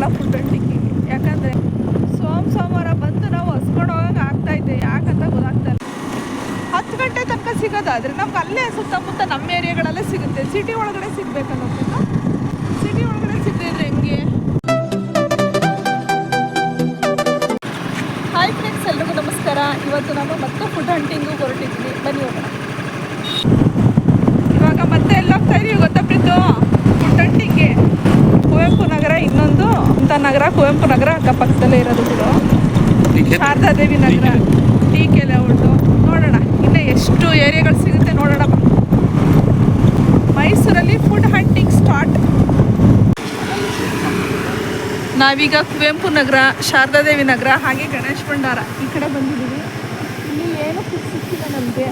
ಬರಲ್ಲ ಫುಲ್ ಅಂಟಿಗೆ ಯಾಕಂದರೆ ಸೋಮ ಸೋಮವಾರ ಬಂದು ನಾವು ಹಸ್ಕೊಂಡು ಆಗ್ತಾ ಆಗ್ತೈತೆ ಯಾಕಂತ ಗೊತ್ತಾಗ್ತಾ ಇಲ್ಲ. ಹತ್ತು ಗಂಟೆ ತನಕ ಸಿಗೋದಾದ್ರೆ ನಮ್ಗೆ ಅಲ್ಲೇ ಸುತ್ತಮುತ್ತ ನಮ್ಮ ಏರಿಯಾಗಳಲ್ಲೇ ಸಿಗುತ್ತೆ. ಸಿಟಿ ಒಳಗಡೆ ಸಿಗ್ಬೇಕಲ್ಲ ಸಿಟಿ ಒಳಗಡೆ ಸಿಗದೆ ಇದ್ರೆ ಹೆಂಗೆ? ಹಾಯ್ ಫ್ರೆಂಡ್ಸ್ ಎಲ್ರಿಗೂ ನಮಸ್ಕಾರ. ಇವತ್ತು ನಾನು ಮತ್ತೆ ಫುಡ್ ಹಂಟಿಂಗು ಹೊರಟಿದ್ವಿ. ಬನ್ನಿ ಹೋಗೋಣ. ಇವಾಗ ಮತ್ತೆ ಎಲ್ಲ ಹೋಗ್ತಾ ಇದೀವಿ ಗೊತ್ತಾ ಫುಡ್ ಹಂಟಿಂಗ್ಗೆ ಕುವೆಂಪು ನಗರ ಇನ್ನೊಂದು ಅಂತ ನಗರ ಕುವೆಂಪು ನಗರ ಅಕ್ಕಪಕ್ಕದಲ್ಲೇ ಇರೋದು ಬಿಡು. ಶಾರದಾದೇವಿ ನಗರ ಟೀ ಕೆಲೆ ಉಂಟು ನೋಡೋಣ ಇನ್ನು ಎಷ್ಟು ಏರಿಯಾಗಳು ಸಿಗುತ್ತೆ ನೋಡೋಣ. ಮೈಸೂರಲ್ಲಿ ಫುಡ್ ಹಂಟಿಂಗ್ ಸ್ಟಾರ್ಟ್ ನಾವೀಗ ಕುವೆಂಪು ನಗರ ಶಾರದಾದೇವಿ ನಗರ ಹಾಗೆ ಗಣೇಶ್ ಭಂಡಾರ ಈ ಕಡೆ ಬಂದಿದ್ದೀವಿ. ಇಲ್ಲಿ ಏನು ಸಿಕ್ಕಿಲ್ಲ ನಮಗೆ.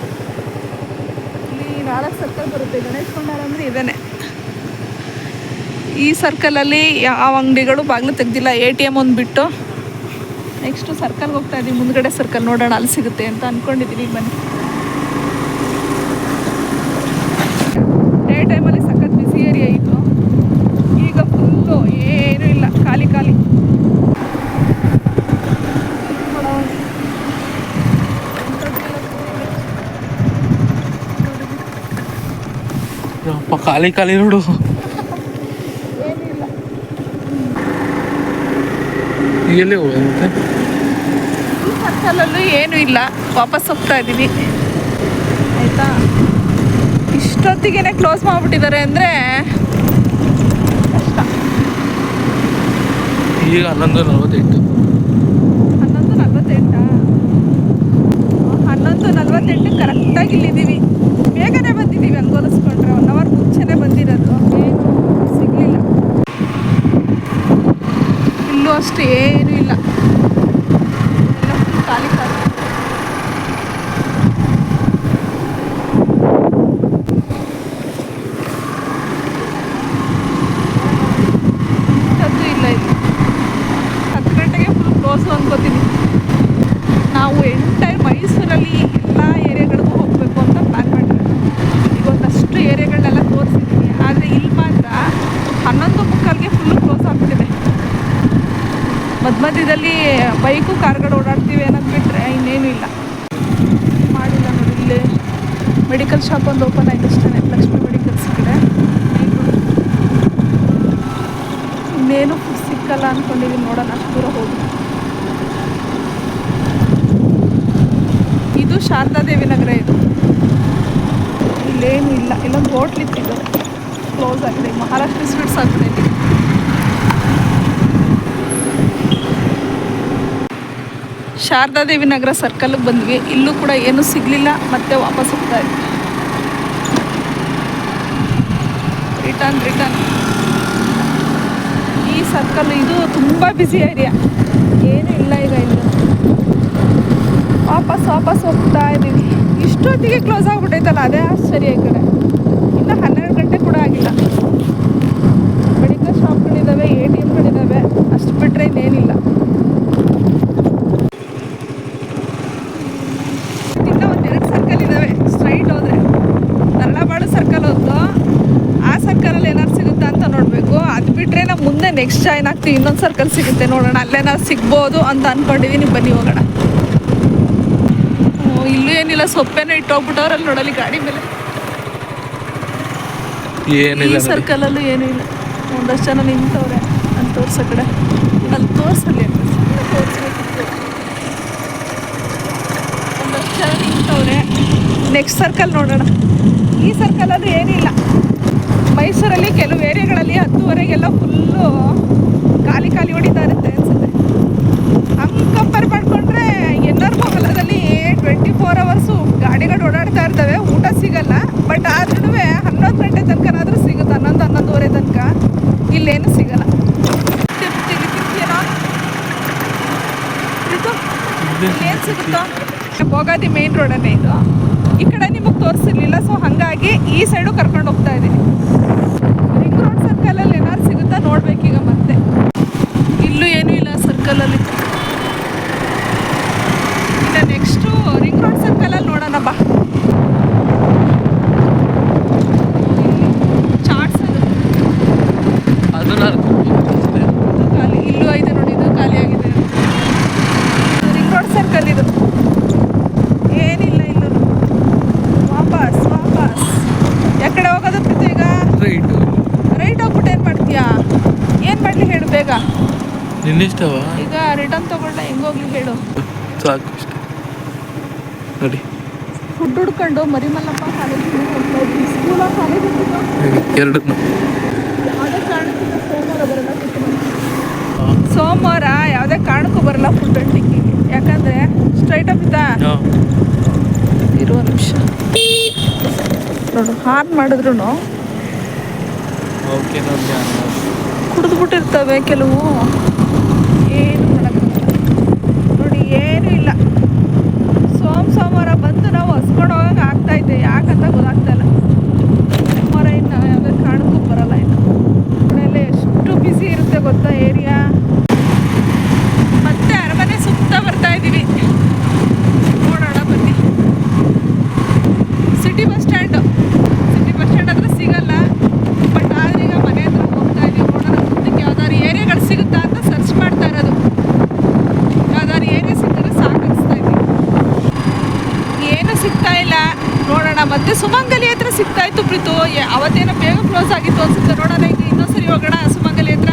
ಇಲ್ಲಿ ನಾಲ್ಕು ಸರ್ಕಲ್ ಬರುತ್ತೆ ಗಣೇಶ್ ಭಂಡಾರ ಅಂದರೆ ಇದೇನೆ. ಈ ಸರ್ಕಲಲ್ಲಿ ಯಾವ ಅಂಗಡಿಗಳು ಬಾಗಿಲು ತೆಗ್ದಿಲ್ಲ ಎ ಟಿ ಎಂ ಒಂದು ಬಿಟ್ಟು. ನೆಕ್ಸ್ಟು ಸರ್ಕಲ್ಗೆ ಹೋಗ್ತಾ ಇದ್ದೀವಿ ಮುಂದ್ಗಡೆ ಸರ್ಕಲ್ ನೋಡೋಣ ಅಲ್ಲಿ ಸಿಗುತ್ತೆ ಅಂತ ಅಂದ್ಕೊಂಡಿದ್ದೀನಿ ಬನ್ನಿ. ಡೇ ಟೈಮಲ್ಲಿ ಸಖತ್ ಬಿಸಿ ಏರಿಯಾ ಇತ್ತು. ಈಗ ಫುಲ್ಲು ಏನೂ ಇಲ್ಲ, ಖಾಲಿ ಖಾಲಿ. ಖಾಲಿ ಖಾಲಿ ನೋಡು ಏನಿಲ್ಲ ಎಲ್ಲಿ ಹೋಗುತ್ತೆ ಸರ್ಕಲಲ್ಲೂ ಏನೂ ಇಲ್ಲ. ವಾಪಸ್ ಹೋಗ್ತಾ ಇದ್ದೀವಿ ಆಯಿತಾ? ಇಷ್ಟೊತ್ತಿಗೆ ಕ್ಲೋಸ್ ಮಾಡಿಬಿಟ್ಟಿದ್ದಾರೆ ಅಂದರೆ ಕಷ್ಟ. ಈಗ ಹನ್ನೊಂದು ನಲವತ್ತೆಂಟು. ಹನ್ನೊಂದು ನಲ್ವತ್ತೆಂಟಾ? ಹನ್ನೊಂದು ನಲ್ವತ್ತೆಂಟು ಕರೆಕ್ಟಾಗಿ ಇಲ್ಲಿದ್ದೀವಿ. ಬೇಗನೆ ಬಂದಿದ್ದೀವಿ ಹಂಗೋಲಿಸ್ಕೊಂಡ್ರೆ ಒನ್ ಅವರ್ ಮುಂಚೆನೇ ಬಂದಿರೋದು ಏನು ಸಿಗಲಿಲ್ಲ ಇಲ್ಲೂ ಅಷ್ಟು ಏನೂ ಇಲ್ಲ ಎಲ್ಲ full ಖಾಲಿ ಖಾಲಿ ಇಷ್ಟೊತ್ತು ಇಲ್ಲ ಇಲ್ಲಿ ಹತ್ತು ಗಂಟೆಗೆ ಫುಲ್ ಕ್ಲೋಸು ಅನ್ಕೋತೀನಿ ನಾವು ಎಂಟೈರ್ ಮೈಸೂರಲ್ಲಿ ಎಲ್ಲ ಏರಿಯಾಗಳಿಗೂ ಹೋಗಬೇಕು ಅಂತ ಪ್ಲ್ಯಾನ್ ಮಾಡಿರೋದು ಈಗ ಒಂದಷ್ಟು ಏರಿಯಾಗಳನ್ನೆಲ್ಲ ತೋರಿಸಿದ್ದೀನಿ ಆದರೆ ಇಲ್ಲಿ ಮಾತ್ರ ಹನ್ನೊಂದು ಮುಕ್ಕಾಲ್ಗೆ ಫುಲ್ಲು ಕ್ಲೋಸ್ ಆಗಿಬಿಟ್ಟಿದೆ ಮಧ್ಯ ಮಧ್ಯದಲ್ಲಿ ಬೈಕು ಕಾರ್ಗಳು ಓಡಾಡ್ತೀವಿ ಅನ್ನೋದು ಬಿಟ್ಟರೆ ಇನ್ನೇನು ಇಲ್ಲ. ಮಾಡಿಲ್ಲ ನೋಡಿ, ಇಲ್ಲಿ ಮೆಡಿಕಲ್ ಶಾಪ್ ಒಂದು ಓಪನ್ ಆಯಿತು ಅಷ್ಟೇ, ಲಕ್ಷ್ಮಿ ಮೆಡಿಕಲ್ಸ್ ಕಡೆ. ಇನ್ನೇನು ಸಿಕ್ಕಲ್ಲ ಅಂದ್ಕೊಂಡಿದ್ದೀನಿ ನೋಡೋಣ, ಅಷ್ಟು ದೂರ ಹೋಗಿ. ಇದು ಶಾರದಾದೇವಿ ನಗರ ಇದು. ಇಲ್ಲೇನು ಇಲ್ಲ, ಇಲ್ಲೊಂದು ಹೋಟ್ಲಿತ್ತು ಇದು. ಕ್ಲೋಸ್ ಆಗಿದೆ ಮಹಾರಾಷ್ಟ್ರ ಸ್ವೀಟ್ಸ್ ಆಗಿದೆ ಶಾರದಾದೇವಿ ನಗರ ಸರ್ಕಲ್ಗೆ ಬಂದ್ವಿ. ಇಲ್ಲೂ ಕೂಡ ಏನೂ ಸಿಗಲಿಲ್ಲ. ಮತ್ತೆ ವಾಪಸ್ ಹೋಗ್ತಾ ಇದ್ವಿ. ರಿಟರ್ನ್ ರಿಟರ್ನ್ ಈ ಸರ್ಕಲ್ ಇದು ತುಂಬ ಬ್ಯುಸಿ ಏರಿಯಾ ಏನೂ ಇಲ್ಲ ಈಗ ಇಲ್ಲ ವಾಪಸ್ ವಾಪಸ್ ಹೋಗ್ತಾ ಇದ್ದೀವಿ. ಇಷ್ಟೊತ್ತಿಗೆ ಕ್ಲೋಸ್ ಆಗಿಬಿಟ್ಟೈತಲ್ಲ, ಅದೇ ಆಶ್ಚರ್ಯ ಈ ಕಡೆ. ಇನ್ನು ಹನ್ನೆರಡು ಗಂಟೆ ಕೂಡ ಆಗಿಲ್ಲ. ಮೆಡಿಕಲ್ ಶಾಪ್ಗಳಿದ್ದಾವೆ ಎ ಟಿ ಎಮ್ಗಳಿದ್ದಾವೆ ಅಷ್ಟು ಬಿಟ್ಟರೆ ಇನ್ನೇನಿಲ್ಲ ಇನ್ನೂ ಒಂದೆರಡು ಸರ್ಕಲ್ ಇದ್ದಾವೆ ಸ್ಟ್ರೈಟ್ ಹೋದರೆ ತರಳಬಾಳು ಸರ್ಕಲ್ ಹೋದ್ದು ಆ ಸರ್ಕಲಲ್ಲಿ ಏನಾದ್ರು ಸಿಗುತ್ತಾ ಅಂತ ನೋಡಬೇಕು ಅದು ಬಿಟ್ಟರೆ ನಾವು ಮುಂದೆ ನೆಕ್ಸ್ಟ್ ಜಾಯ್ನ್ ಆಗ್ತೀವಿ ಇನ್ನೊಂದು ಸರ್ಕಲ್ ಸಿಗುತ್ತೆ ನೋಡೋಣ. ಅಲ್ಲೇನಾದ್ರು ಸಿಗ್ಬೋದು ಅಂತ ಅಂದ್ಕೊಂಡಿದ್ದೀನಿ ಬನ್ನಿ ಹೋಗೋಣ. ಇಲ್ಲೂ ಏನಿಲ್ಲ ಸೊಪ್ಪೇನ ಇಟ್ಟೋಗ್ಬಿಟ್ಟವ್ರಲ್ಲಿ ನೋಡಲಿ ಗಾಡಿ ಮೇಲೆ. ಏನಿಲ್ಲ. ಸರ್ಕಲಲ್ಲೂ ಏನಿಲ್ಲ ಇಲ್ಲ. ಒಂದಷ್ಟು ಜನ ನಿಂತವ್ರೆ ಅಲ್ಲಿ ತೋರ್ಸೋ ಕಡೆ. ಅಲ್ಲಿ ತೋರ್ಸಲ್ಲಿ ತೋರಿಸ್ಬೇಕಿತ್ತು ಒಂದಷ್ಟು ಜನ ನಿಂತವ್ರೆ. ನೆಕ್ಸ್ಟ್ ಸರ್ಕಲ್ ನೋಡೋಣ. ಈ ಸರ್ಕಲ್ ಸರ್ಕಲಲ್ಲೂ ಏನಿಲ್ಲ. ಮೈಸೂರಲ್ಲಿ ಕೆಲವು ಏರಿಯಾಗಳಲ್ಲಿ ಹತ್ತುವರೆಗೆಲ್ಲ ಫುಲ್ಲು ಖಾಲಿ ಖಾಲಿ ಹೊಡಿತಾ ಇರುತ್ತೆ ಅನ್ಸುತ್ತೆ. ಹಂಗೆ ಕಂಪೇರ್ ಮಾಡಿಕೊಂಡ್ರೆ ಎನ್ನರ್ ಮೊಗಲದಲ್ಲಿ ಟ್ವೆಂಟಿ ಫೋರ್ ಅವರ್ಸು ಗಾಡಿಗಳು ಓಡಾಡ್ತಾ ಇರ್ತವೆ, ಊಟ ಸಿಗಲ್ಲ. ಬಟ್ ಆದ್ರೂ ಹನ್ನೊಂದು ಗಂಟೆ ತನಕನಾದರೂ ಸಿಗುತ್ತೆ, ಹನ್ನೊಂದು, ಹನ್ನೊಂದುವರೆ ತನಕ. ಇಲ್ಲೇನು ಸಿಗಲ್ಲ. ಬೋಗಾದಿ ಸಿಗುತ್ತೋ? ಭೋಗಾದಿ ಮೇನ್ ರೋಡನ್ನೇ ಇದು. ಈ ಕಡೆ ನಿಮಗೆ ತೋರಿಸಿರ್ಲಿಲ್ಲ ಸೊ ಹಾಗಾಗಿ ಈ ಸೈಡು ಕರ್ಕೊಂಡು ಹೋಗ್ತಾ ಇದ್ದೀನಿ Gala Lenar ಬೇಗ. ನಿನ್ನಿಷ್ಟವ ಈಗ ರಿಟರ್ನ್ ತಗೊಳ್ಳ ಹೆಂಗೋಗ್ಲಿ ಹೇಳು. ಸಾಕು ಇಷ್ಟ ನೋಡಿ. ಫುಡ್ ಹುಡ್ಕೊಂಡು ಮರಿಮಲ್ಲಪ್ಪ ಕಾಲೇಜಿಗೆ ಹೋಗ್ತಾ ಇದ್ವಿ. ಸ್ಕೂಲ ಕಾಲೇಜ್ ಎರಡು. ಯಾವುದೇ ಕಾರಣಕ್ಕಿಂತ ಸೋಮವಾರ ಬರಲ್ಲ ಚಿಕ್ಕಮಗಳೂರು. ಸೋಮವಾರ ಯಾವುದೇ ಕಾರಣಕ್ಕೂ ಬರಲ್ಲ ಫುಡ್ ಅಂಟಿಗೆ ಯಾಕಂದರೆ ಸ್ಟ್ರೈಟ್ ಅಪ್ ಇದ್ದ? ಇರುವ ನಿಮಿಷ. ನೋಡು ಹಾರ್ನ್ ಮಾಡಿದ್ರು ಓಕೆ ಕುಡಿದ್ಬಿಟ್ಟಿರ್ತವೆ ಕೆಲವು. ಏನು ನೋಡಿ, ಏನೂ ಇಲ್ಲ. ಸೋಮ ಸೋಮವಾರ ಬಂದು ನಾವು ಹಸ್ಕೊಂಡು ಹೋಗಕ್ಕೆ ಆಗ್ತಾಯಿದ್ದೆ ಯಾಕಂತ ಗೊತ್ತಾಗ್ತಾ ಇಲ್ಲ. ಸೋಮವಾರ ಇನ್ನು ಯಾವುದೇ ಕಾಣಕ್ಕೂ ಬರಲ್ಲ ಇನ್ನು. ಎಷ್ಟು ಬ್ಯುಸಿ ಇರುತ್ತೆ ಗೊತ್ತಾ ಏರಿಯಾ ಮತ್ತೆ ಅರಮನೆ ಸುತ್ತ ಬರ್ತಾ ಇದ್ದೀವಿ ನೋಡೋಣ ಬನ್ನಿ city bus stand city bus stand ಹತ್ರ ಸಿಗಲ್ಲ ಬಟ್ ಆದ್ರೆ ಈಗ ಮನೆ ಹತ್ರ ಹೋಗ್ತಾ ಇದೀವಿ ನೋಡೋಣ ಮುಂದಕ್ಕೆ ಯಾವ್ದಾದ್ರು ಏರಿಯಾಗಳು ಸಿಗುತ್ತಾ ಅಂತ ಸರ್ಚ್ ಮಾಡ್ತಾ ಇರೋದು ಯಾವ್ದಾದ್ರು ಏರಿಯಾ ಸಿಕ್ಕಿದ್ರೆ ಸಾಕು ಅನಿಸ್ತಾ ಇದೆ ಏನು ಸಿಗ್ತಾ ಇಲ್ಲ ನೋಡೋಣ ಮತ್ತೆ ಸುಮಂಗಲಿ ಹತ್ರ ಸಿಗ್ತಾ ಇತ್ತು ಪ್ರೀತು ಏ- ಅವತ್ತೇನೋ ಬೇಗ ಕ್ಲೋಸ್ ಆಗಿತ್ತು ಅನ್ಸುತ್ತೆ. ನೋಡೋಣ, ಈಗ ಇನ್ನೊಂದ್ಸರಿ ಹೋಗೋಣ ಹಸುಮಂಗಲಿ ಹತ್ರ.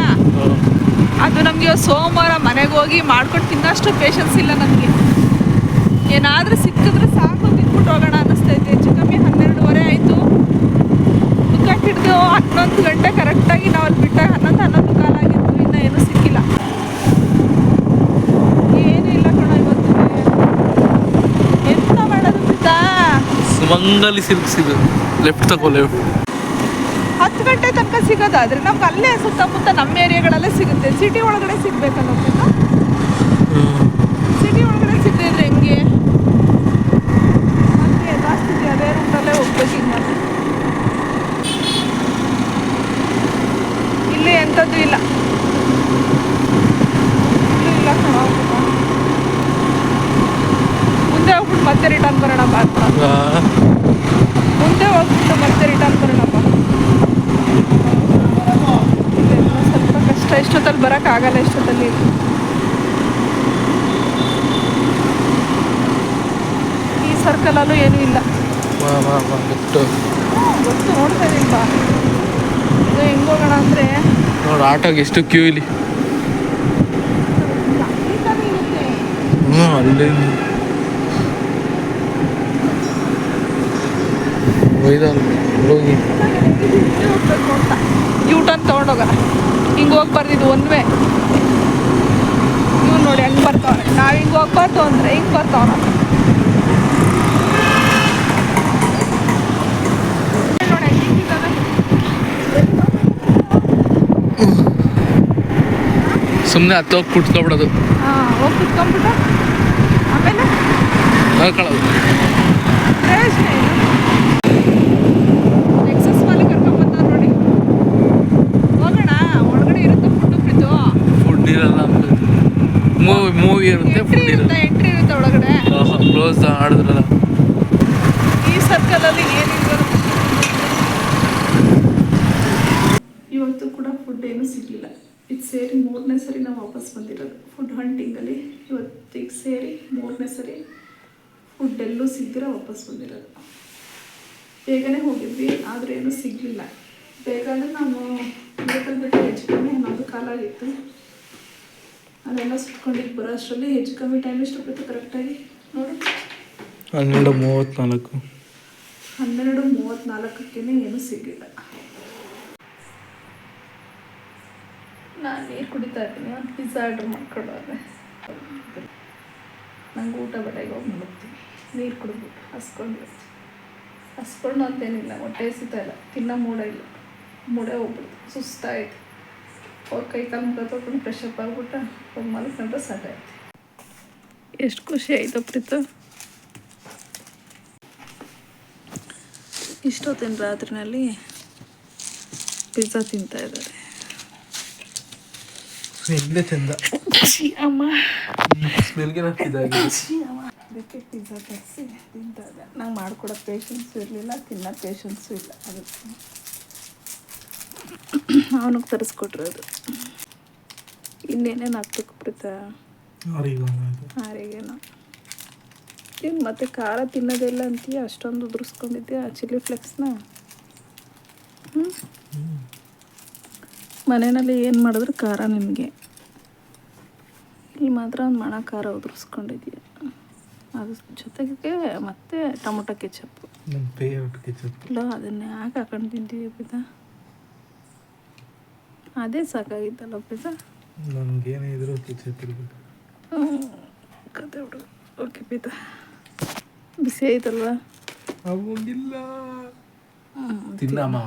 ಅದು ನಮಗೆ ಸೋಮವಾರ ಮನೆಗೆ ಹೋಗಿ ಮಾಡ್ಕೊಂಡು ತಿನ್ನೋಷ್ಟು ಪೇಷನ್ಸ್ ಇಲ್ಲ ನಮಗೆ. ಏನಾದರೂ ಸಿಕ್ಕಿದ್ರೆ ಸಾಕು, ತಿನ್ಬಿಟ್ಟು ಹೋಗೋಣ ಅನ್ನಿಸ್ತೈತೆ. ಹೆಚ್ಚು ಕಮ್ಮಿ ಹನ್ನೆರಡುವರೆ ಆಯಿತು. ದುಃಖ ಹಿಡಿದು ಹನ್ನೊಂದು ಗಂಟೆ ಕರೆಕ್ಟಾಗಿ ನಾವು ಅಲ್ಲಿ ಬಿಟ್ಟಾಗ ಹನ್ನೊಂದು ಹನ್ನೊಂದು ಕಾಲ ಆಗಿತ್ತು. ಇನ್ನೂ ಏನೂ ಸಿಕ್ಕಿಲ್ಲ. ಏನು ಇಲ್ಲ ಕಣ ಇವತ್ತು. ಎಂತ ಮಾಡೋದು ಸುಮಂಗಲಿ ಸಿಲ್ಕ್ಸ್ ಲೆಫ್ಟ್ ತಗೋ ಲೆಫ್ಟ್ ಗಂಟೆ ತನಕ ಸಿಗೋದಾದ್ರೆ ನಮ್ಗೆ ಅಲ್ಲೇ ಸುತ್ತಮುತ್ತ ನಮ್ಮ ಏರಿಯಾಗಳಲ್ಲೇ ಸಿಗುತ್ತೆ. ಸಿಟಿ ಒಳಗಡೆ ಸಿಗ್ಬೇಕಲ್ಲ ಗೊತ್ತಾ ಸಿಟಿ ಒಳಗಡೆ ಸಿಗದೆ ಇದ್ರೆ ಹೆಂಗೆ ಮತ್ತೆ ಜಾಸ್ತಿ ಅದೇ ರೂಟಲ್ಲೇ ಹೋಗ್ಬೇಕು ಈಗ ಮತ್ತೆ ಇಲ್ಲಿ ಎಂಥದ್ದು ಇಲ್ಲ ಇಲ್ಲೂ ಇಲ್ಲ ಕಣೋ. ಮುಂದೆ ಹೋಗ್ಬಿಟ್ಟು ಮತ್ತೆ ರಿಟರ್ನ್ ಬರೋಣ ಬಾ ಮುಂದೆ ಹೋಗ್ಬಿಟ್ಟು ಮತ್ತೆ ರಿಟರ್ನ್ ಬರೋಣ ಬಾ ಇಲ್ಲೆಲ್ಲ ಆಗಲ್ಲ ಬರೋಕ್ಕಾಗಲ್ಲ ಎಷ್ಟೊತ್ತಲ್ಲಿ ಈ ಸರ್ಕಲಲ್ಲೂ ಏನೂ ಇಲ್ಲ. ಗೊತ್ತು ಗೊತ್ತು ನೋಡ್ತಾ ಇದೀನಿ ಬಾ. ಇದು ಹೆಂಗ್ ಹೋಗೋಣ ಅಂದರೆ? ನೋಡಿ ಆಟೋಗೆ ಎಷ್ಟು ಕ್ಯೂ ಇಲ್ಲಿ. ಹ್ಞೂ ಅಲ್ಲೇ ಒಯ್ದಲ್ಲ ಹೋಗಿ. ಹೋಗ್ಬೇಕು ಅಂತ. ಯೂ ಟರ್ನ್ ತೊಗೊಂಡೋಗೋಣ. ಹಿಂಗೆ ಹೋಗ್ಬಾರ್ದು ಬರ್ದಿದ್ದು ಒಂದ್ವೆ. ವೇ ಇವ್ನು ನೋಡಿ ಹೆಂಗೆ ಬರ್ತಾವ್ರೆ ನಾವು ಹಿಂಗೆ ಹೋಗ್ಬಾರ್ದು ಅಂದರೆ ಹಿಂಗೆ ಬರ್ತಾವ ಸುಮ್ಮನೆ ಹತ್ತು ಹೋಗಿ ಕುಟ್ಕೊಬಿಡೋದು ಹಾಂ ಹೋಗಿ ಕುಟ್ಕೊಂಬಿಟ್ಟು ಆಮೇಲೆ? ಪ್ರಯೋಜನ ಏನು ಎಕ್ಸಸ್ ಮಾಲಿ ಕರ್ಕೊಂಬಂದ ನೋಡಿ ಹೋಗೋಣ ಒಳಗಡೆ ಇರುತ್ತೆ ಫುಡ್ಡು ಪ್ರೀತು ಫುಡ್ ಇರಲ್ಲ ಮೂವಿ ಮೂವಿ ಇರುತ್ತೆ ಫುಡ್ ಇರುತ್ತೆ ಎಂಟ್ರಿ ಇರುತ್ತೆ ಒಳಗಡೆ. ಕ್ಲೋಸ್ ಆಡಿದ್ರಲ್ಲ ಈ ಸರ್ಕಲ್ ಅಲ್ಲಿ ಏನಿದ್ರು ಇವತ್ತು ಕೂಡ ಫುಡ್ ಏನು ಸಿಗಲಿಲ್ಲ. ಇದು ಸೇರಿ ಮೂರನೇ ಸರಿ ನಾವು ವಾಪಸ್ ಬಂದಿರೋದು. ಫುಡ್ ಹಂಟಿಂಗಲ್ಲಿ ಇವತ್ತಿಗೆ ಸೇರಿ ಮೂರನೇ ಸರಿ ಫುಡ್ ಎಲ್ಲೂ ಸಿಗ್ದಿರ ವಾಪಸ್ ಬಂದಿರೋದು. ಬೇಗನೆ ಹೋಗಿದ್ವಿ ಆದರೆ ಏನೂ ಸಿಗಲಿಲ್ಲ. ಬೇಗ ಅಂದರೆ ನಾವು ಬೇಕಲ್ಲಿ ಬಿಟ್ಟು ಹೆಚ್ಚು ಕಮ್ಮಿ ಹನ್ನೊಂದು ಕಾಲ ಅಲ್ಲೆಲ್ಲ ಸುಟ್ಕೊಂಡಿದ್ದು ಬರೋ ಅಷ್ಟರಲ್ಲಿ ಹೆಚ್ಚು ಕಮ್ಮಿ ಟೈಮ್ ಎಷ್ಟೊತ್ತಿತ್ತು ಕರೆಕ್ಟಾಗಿ ನೋಡಿ. ಹನ್ನೆರಡು ಮೂವತ್ತ್ನಾಲ್ಕು. ಹನ್ನೆರಡು ಮೂವತ್ತ್ನಾಲ್ಕಕ್ಕೇ ಏನು ಸಿಗಲಿಲ್ಲ. ನಾನು ನೀರು ಕುಡಿತಾ ಇದ್ದೀನಿ ಒಂದು ಪಿಜ್ಜಾ ಆರ್ಡ್ರ್ ಮಾಡ್ಕೊಂಡವ್ರೆ ನಂಗೆ ಊಟ ಬೇಡ ಈಗ ಹೋಗಿ ಮಲಗ್ತೀನಿ. ನೀರು ಕುಡಿದ್ಬಿಟ್ಟು ಹಸ್ಕೊಂಡು ಹಸ್ಕೊಂಡು ಅಂತೇನಿಲ್ಲ ಹೊಟ್ಟೆ ಸಿಗ್ತಾ ಇಲ್ಲ ತಿನ್ನೋ ಮೂಡ ಇಲ್ಲ. ಮೂಡೇ ಹೋಗ್ಬಿಡ್ತು ಸುಸ್ತಾಯ್ತು. ಅವ್ರ ಕೈ ಕಾಲು ಮುಖ ತೊಗೊಂಡು ಆಗ್ಬಿಟ್ಟ ಅಪ್ ಆಗ್ಬಿಟ್ಟು ಹೋಗಿ ಮಲ್ಕೊಂಡ್ರೆ ಸಾಕಾಯ್ತು. ಎಷ್ಟು ಖುಷಿ ಆಯಿತು ಪ್ರೀತು. ಇಷ್ಟೊತ್ತಿನ ರಾತ್ರಿನಲ್ಲಿ ಪಿಜ್ಜಾ ತಿಂತಾ ಇದ್ದಾರೆ. ಸ್ಮೆಲ್ಗೆ ಚಂದ ಅಮ್ಮ. ಸ್ಮೆಲ್ಗೆ ಅಮ್ಮ. ಅದಕ್ಕೆ ಪಿಜ್ಜಾ ತರಿಸಿ ತಿಂತಾ ಇದ್ದೆ ನಂಗೆ ಮಾಡ್ಕೊಡೋ ಪೇಷನ್ಸು ಇರಲಿಲ್ಲ ತಿನ್ನೋ ಪೇಷನ್ಸು ಇಲ್ಲ ಅದಕ್ಕೆ. ಅವನಿಗೆ ತರಿಸ್ಕೊಟ್ರದು ಇನ್ನೇನೇನು ಹಾಕ್ಬೇಕು ಪ್ರೀತ ಹಾರಿಗೆನೋ ಏನು ಮತ್ತೆ ಖಾರ ತಿನ್ನೋದಿಲ್ಲ ಅಂತೀಯ? ಅಷ್ಟೊಂದು ಉದುರಿಸ್ಕೊಂಡಿದ್ದೆ ಆ ಚಿಲ್ಲಿ ಫ್ಲೆಕ್ಸ್ನ ಹ್ಞೂ ಮನೆಯಲ್ಲಿ ಏನು ಮಾಡಿದ್ರು ಖಾರ ನಿಮಗೆ? ಇಲ್ಲಿ ಮಾತ್ರ ಒಂದು ಮಣ ಖಾರ ಉದುರಿಸ್ಕೊಂಡಿದ್ಯಾ? ಅದ್ರ ಜೊತೆಗೆ ಮತ್ತೆ ಟೊಮೊಟೊ ಕೆಚಪ್. ಇಲ್ಲ ಅದನ್ನೇ ಯಾಕೆ ಹಾಕೊಂಡು ತಿಂತೀವಿ ಪಿತ ಅದೇ ಸಾಕಾಗಿತ್ತಲ್ಲ ಪಿತ ನನಗೇನೇ ಇದ್ರೂ ಕತೆ ಬಿಡು. ಓಕೆ ಪಿತ. ಬಿಸಿ ಐತಲ್ವಾ ಅವಾಗಿಲ್ಲ ತಿನ್ನಮ್ಮ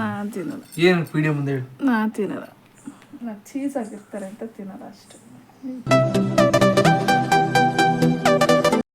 ನಾ ತಿನ್ನಲ್ಲ. ಏನು ಪೀಡಿಯ ಮುಂದೆ ಹೇಳು? ನಾ ತಿನ್ನಲ್ಲ. ನಾ ಚೀಸ್ ಹಾಕಿರ್ತಾರೆ ಅಂತ ತಿನ್ನಲ್ಲ ಅಷ್ಟೇ.